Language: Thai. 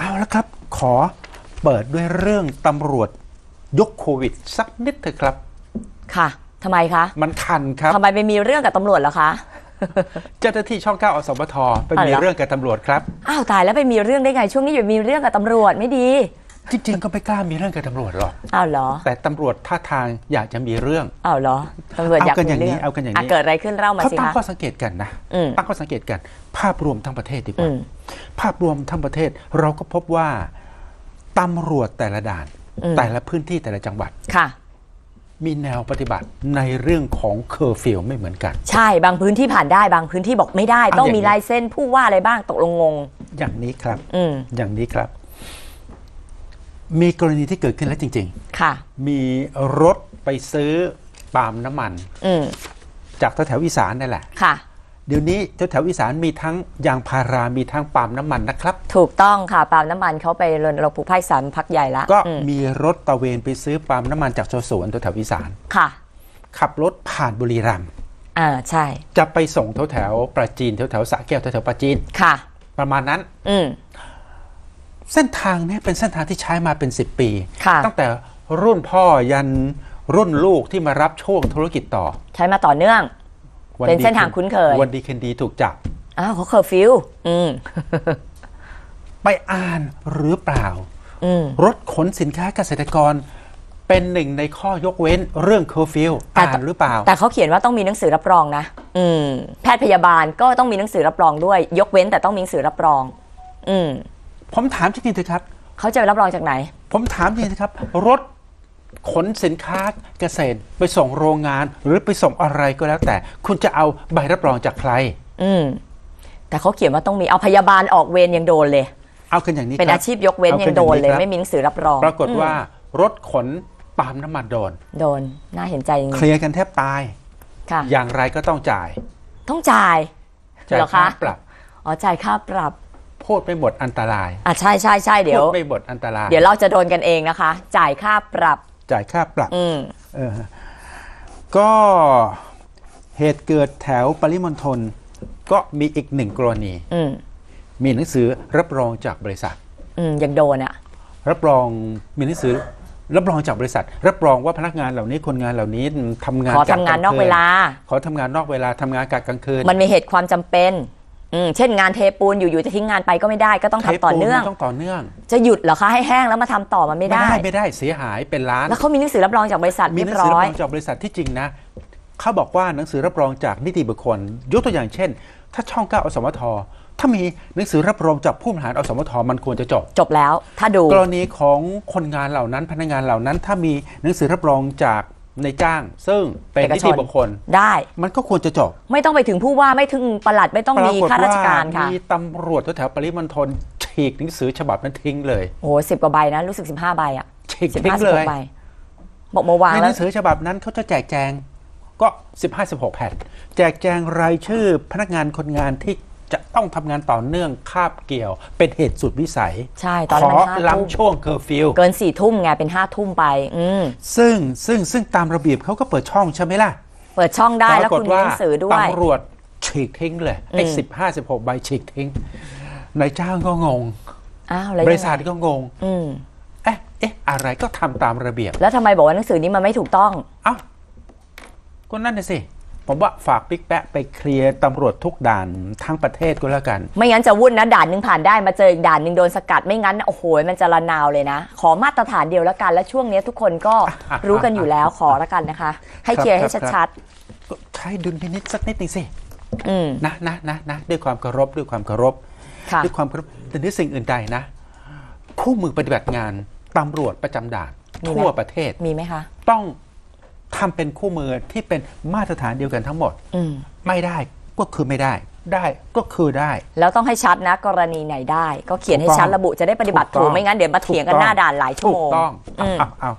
เอาละครับ ขอเปิดด้วยเรื่องตำรวจยกโควิด สักนิดเถอะครับ ค่ะทำไมคะ มันคันครับทำไมไปมีเรื่องกับตำรวจเหรอคะ เจ้าหน้าที่ช่องเก้าอสมทไปมีอ๋อเหรอเรื่องกับตำรวจครับ อ้าวตายแล้วไปมีเรื่องได้ไง ช่วงนี้อยู่มีเรื่องกับตำรวจไม่ดี จริงๆก็ไม่กล้ามีเรื่องกับตำรวจหรอกอ้าวเหรอ แต่ตำรวจท่าทางอยากจะมีเรื่องอ้าวเหรอตำรวจอยากเอากันอย่างมีนี้รื่เอากันอย่างนี้ะเกิดอะไรขึ้นเล่ามาเขาสิตั้งคะข้อสังเกตกันนะอืมตั้งข้อสังเกตกัน ภาพรวมทั้งประเทศดีกอืว่ามภาพรวมทั้งประเทศเราก็พบว่าตำรวจแต่ละด่านอืมแต่ละพื้นที่แต่ละจังหวัดค่ะมีแนวปฏิบัติในเรื่องของเคอร์ฟิวไม่เหมือนกัน ใช่บางพื้นที่ผ่านได้บางพื้นที่บอกไม่ได้เอาต้องอย่างมีนี้ลายเส้นผู้ว่าอะไรบ้างตกลงงง อย่างนี้ครับอืมอย่างนี้ครับ มีกรณีที่เกิดขึ้นแล้วจริงค่ะๆมีรถไปซื้อปาล์มน้ำมัน อืมจากแถวๆอีสานนั่นแหละ ค่ะ เดี๋ยวนี้แถวๆอีสานมีทั้งยางพารามีทั้งปาล์มน้ำมันนะครับ ถูกต้องค่ะปาล์มน้ำมันเขาไปรณรงค์ปลูกภาคอีสานพักใหญ่ละก็อืมมีรถตระเวนไปซื้อปาล์มน้ำมันจากชาวสวนแถวๆอีสาน ค่ะ ขับรถผ่านบุรีรัมย์อ่าใช่ จะไปส่งแถวแถวๆปราจีนแถวแถวๆสระแก้วแถวแถวๆปราจีน ค่ะ ประมาณนั้น อืม เส้นทางเนี้เป็นเส้นทางที่ใช้มาเป็น 10 ปีค่ะตั้งแต่รุ่นพ่อยันรุ่นลูกที่มารับช่วงธุรกิจต่อ ใช้มาต่อเนื่องวัเป็นดีเส้นทางคุ้นเคย วันดีเคนดีถูกจับ อ้าวเขาเคอร์ฟิวอืมไปอ่านหรือเปล่าอืมรถขนสินค้าเกษตรกร เป็นหนึ่งในข้อยกเว้นเรื่องเคอร์ฟิวแต่อ่านหรือเปล่า แต่เขาเขียนว่าต้องมีหนังสือรับรองนะอืมแพทย์พยาบาลก็ต้องมีหนังสือรับรองด้วย ยกเว้นแต่ต้องมีหนังสือรับรอง อืม ผมถามจริงๆเถอะครับ เขาจะไปรับรองจากไหน ผมถามจริงๆนะครับ รถขนสินค้าเกษตรไปส่งโรงงาน หรือไปส่งอะไรก็แล้วแต่ คุณจะเอาใบรับรองจากใคร อืม แต่เขาเขียนว่าต้องมีเอาพยาบาลออกเวรยังโดนเลย เอากันอย่างนี้เป็นครับอาชีพยกเว้นอายังโดนเลยครับไม่มีหนังสือรับรองปรากฏว่าอืรถขนปาล์มน้ำมันโดนมโดนน่าเห็นใจจริงเคลียร์กันแทบตาย ๆค่ะอย่างไรก็ต้องจ่ายต้องจ่ายจ่ายเหรอค่าคะปรับอ๋อจ่ายค่าปรับ พูดไม่หมดอันตรายอะใช่ใช่ใช่เดี๋ยวพูดไม่หมดอันตราย เดี๋ยวเราจะโดนกันเองนะคะ จ่ายค่าปรับ จ่ายค่าปรับอืมเออก็เหตุเกิดแถวปริมณฑลก็มีอีกหนึ่งกรณี อืมมีหนังสือรับรองจากบริษัท อืมยังโดนอะ รับรองมีหนังสือรับรองจากบริษัท รับรองว่าพนักงานเหล่านี้คนงานเหล่านี้ทำงานขอทำงานนอกเวลา ขอทำงานนอกเวลาทำงานกะกลางคืนมันมีเหตุความจำเป็น อืมเช่นงานเทปูนอยู่ๆจะทิ้งงานไปก็ไม่ได้ก็ต้องทำต่อเนื่องทปปูต้องต่อเนื่อง จะหยุดเหรอคะให้แห้งแล้วมาทำต่อมันไม่ไม่ได้ ได้ไม่ได้เสียหายเป็นล้าน แล้วเขามีหนังสือรับรองจากบริษัทมีเรีหยนับงสือร้รับอย รองจากบริษัทที่จริงนะเขาบอกว่าหนังสือรับรองจากนิติบุคคล ยกตัวอย่างเช่น ถ้าช่องเก้าอสมท ถ้ามีหนังสือรับรองจากผู้บริหารอสมท มันควรจะจบ จบแล้ว ถ้าดู กรณีของคนงานเหล่านั้นพนักงานเหล่านั้น ถ้ามีหนังสือรับรองจาก ในจ้างซึ่งเป็นเอกนิชนติบุคคลได้ มันก็ควรจะจบ ไม่ต้องไปถึงผู้ว่าไม่ถึงปลัดไม่ต้องมีข้าราชการค่ะมีตำรวจแถวๆปริมณฑลฉีกหนังสือฉบับนั้นทิ้งเลยโอ้สิบกว่าใบนะรู้สึกสิบห้าใบอะฉีกสิบทิ้ห้างสิบเลหยกใบบอกมาวางในหแล้นัวงสือฉบับนั้นเขาจะแจกแจงก็15-16แผ่นแจกแจงรายชื่อพนักงานคนงานที่ จะต้องทำงานต่อเนื่องคาบเกี่ยว เป็นเหตุสุดวิสัย ใช่ตอนขนั้นอมันห้าทุ่มล้ำช่วงเคอร์ฟิว เกินสี่ทุ่มไงเป็นห้าทุ่มไป อืมซึ่งซึ่งซึ่งตามระเบียบเขาก็เปิดช่องใช่ไหมล่ะเปิดช่องได้แล้วปรากฏคุณมีหนังสือด้วย ตำรวจฉีกทิ้งเลยไอ้อืม สิบห้าสิบหกใบฉีกทิ้งนายจ้างก็งง อ้าวแล้วบยังไงริษัทก็งง อืมเอ๊ะเอ๊ะอะไรก็ทำตามระเบียบแล้วทำไมบอกว่าหนังสือนี้มันไม่ถูกต้อง เอ้าก็นั่นน่ะสิ ผมว่าฝากปิ๊กแปะไปเคลียร์ตำรวจทุกด่านทั้งประเทศก็แล้วกัน ไม่งั้นจะวุ่นนะด่านหนึ่งผ่านได้มาเจออีกด่านหนึ่งโดนสกัดไม่งั้นโอ้โหมันจะระนาวเลยนะ ขอมาตรฐานเดียวแล้วกันและช่วงนี้ทุกคนก็รู้กันอยู่แล้วขอแล้วกันนะคะ ให้เคลียร์ให้ครับชัดก็ใช้ดุลพินิษสักนิดหนึ่งสิๆอืมนะนะนะนะด้วยความเคารพด้วยความเคารพค่ะด้วยความเคารพแต่ในสิ่งอื่นใดนะ คู่มือปฏิบัติงานตำรวจประจำด่านมีไหมทั่วประเทศมีไหมคะ ต้อง ทำเป็นคู่มือที่เป็นมาตรฐานเดียวกันทั้งหมดอืมไม่ได้ก็คือไม่ได้ ได้ก็คือได้ แล้วต้องให้ชัดนะกรณีไหนได้ ก็เขียนให้ชัดถูกต้องระบุจะได้ปฏิบัติถูกต้ถูอกงไม่งั้นเดี๋ยวมาเถียงกันถูกหต้องน้าด่านหลายชั่วถูโมกงต้องอืมเอาเอา